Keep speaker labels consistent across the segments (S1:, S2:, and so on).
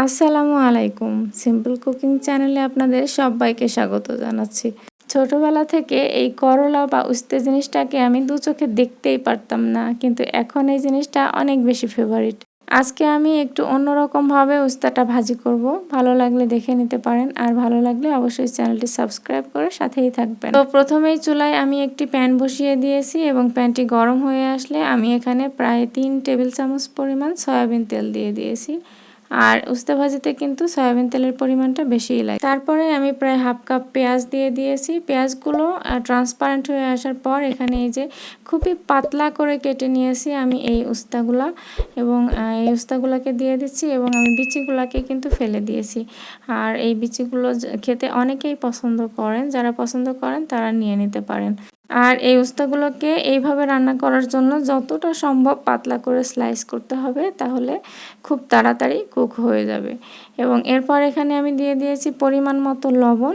S1: আসসালামু আলাইকুম। Simple cooking চ্যানেলে আপনাদের সবাইকে স্বাগত জানাচ্ছি। ছোটবেলা থেকে এই করলা বা উস্তে জিনিসটাকে আমি দু চোখে দেখতেই পারতাম না, কিন্তু এখন এই জিনিসটা অনেক বেশি ফেভারিট আজকে আমি একটু অন্যরকমভাবে উস্তাটা ভাজি করব। ভালো লাগলে দেখে নিতে পারেন, আর ভালো লাগলে অবশ্যই চ্যানেলটি সাবস্ক্রাইব করে সাথেই থাকবেন। তো প্রথমেই চুলায় আমি একটি প্যান বসিয়ে দিয়েছি এবং প্যানটি গরম হয়ে আসলে আমি এখানে প্রায় তিন টেবিল চামচ পরিমাণ সয়াবিন তেল দিয়ে দিয়েছি। আর উস্তা ভাজিতে কিন্তু সয়াবিন তেলের পরিমাণটা বেশিই লাগে। তারপরে আমি প্রায় হাফ কাপ পেঁয়াজ দিয়ে দিয়েছি। পেঁয়াজগুলো ট্রান্সপারেন্ট হয়ে আসার পর এখানে এই যে খুবই পাতলা করে কেটে নিয়েছি আমি এই উস্তাগুলা এবং এই উস্তাগুলোকে দিয়ে দিচ্ছি এবং আমি বিচিগুলোকে কিন্তু ফেলে দিয়েছি। আর এই বিচিগুলো খেতে অনেকেই পছন্দ করেন। যারা পছন্দ করেন তারা নিয়ে নিতে পারেন। আর এই উস্তাগুলোকে এইভাবে রান্না করার জন্য যতটা সম্ভব পাতলা করে স্লাইস করতে হবে, তাহলে খুব তাড়াতাড়ি কুক হয়ে যাবে। এবং এরপর এখানে আমি দিয়ে দিয়েছি পরিমাণ মতো লবণ।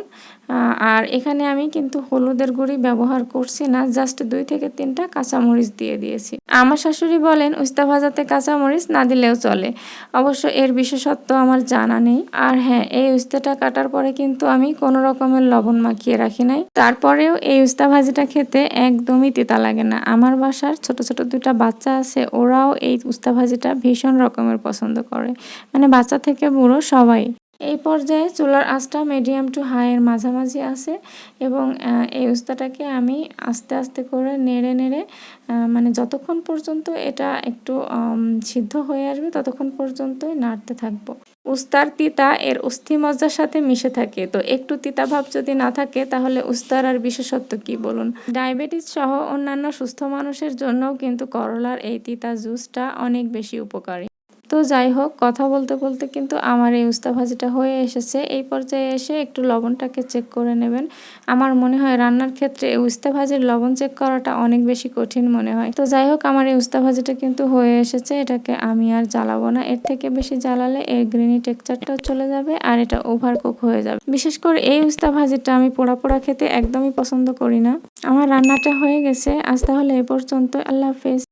S1: আর এখানে আমি কিন্তু হলুদের গুঁড়ি ব্যবহার করছি না জাস্ট দুই থেকে তিনটা কাঁচামরিচ দিয়ে দিয়েছি। আমার শাশুড়ি বলেন, উস্তা ভাজাতে কাঁচামরিচ না দিলেও চলে। অবশ্য এর বিশেষত্ব আমার জানা নেই। আর হ্যাঁ এই উস্তাটা কাটার পরে কিন্তু আমি কোনো রকমের লবণ মাখিয়ে রাখি নাই। তারপরেও এই উস্তা ভাজিটা খেতে একদমই তিতা লাগে না। আমার বাসার ছোট ছোট দুটা বাচ্চা আছে, ওরাও এই উস্তা ভাজিটা ভীষণ রকমের পছন্দ করে। মানে বাচ্চা থেকে বুড়ো সবাই। এই পর্যায়ে চুলার আঁচটা মিডিয়াম টু হাইয়ের মাঝামাঝি আছে এবং এই উস্তাটাকে আমি আস্তে আস্তে করে নেড়ে নেড়ে মানে যতক্ষণ পর্যন্ত এটা একটু সিদ্ধ হয়ে আসবে ততক্ষণ পর্যন্তই নাড়তে থাকব। উস্তার তিতা এর অস্থিমজ্জার সাথে মিশে থাকে। তো একটু তিতা ভাব যদি না থাকে তাহলে উস্তার আর বিশেষত্ব কি বলুন? ডায়াবেটিস সহ অন্যান্য সুস্থ মানুষের জন্যও কিন্তু করলার এই তিতা জুসটা অনেক বেশি উপকারী। তো যাই হোক, কথা বলতে বলতে কিন্তু আমার এই উস্তা ভাজিটা হয়ে এসেছে। এই পর্যায়ে এসে একটু লবণটাকে চেক করে নেবেন। আমার মনে হয় রান্নার ক্ষেত্রে উস্তা ভাজির লবণ চেক করাটা অনেক বেশি কঠিন মনে হয়। তো যাই হোক, আমার এই উস্তা ভাজিটা কিন্তু হয়ে এসেছে। এটাকে আমি আর জ্বালাবো না। এর থেকে বেশি জ্বালালে এর গ্রিনি টেক্সচারটাও চলে যাবে আর এটা ওভার কুক হয়ে যাবে। বিশেষ করে এই উস্তা ভাজিটা আমি পোড়া পোড়া খেতে একদমই পছন্দ করি না। আমার রান্নাটা হয়ে গেছে। আজ তাহলে এ পর্যন্ত আল্লাহ হাফেজ।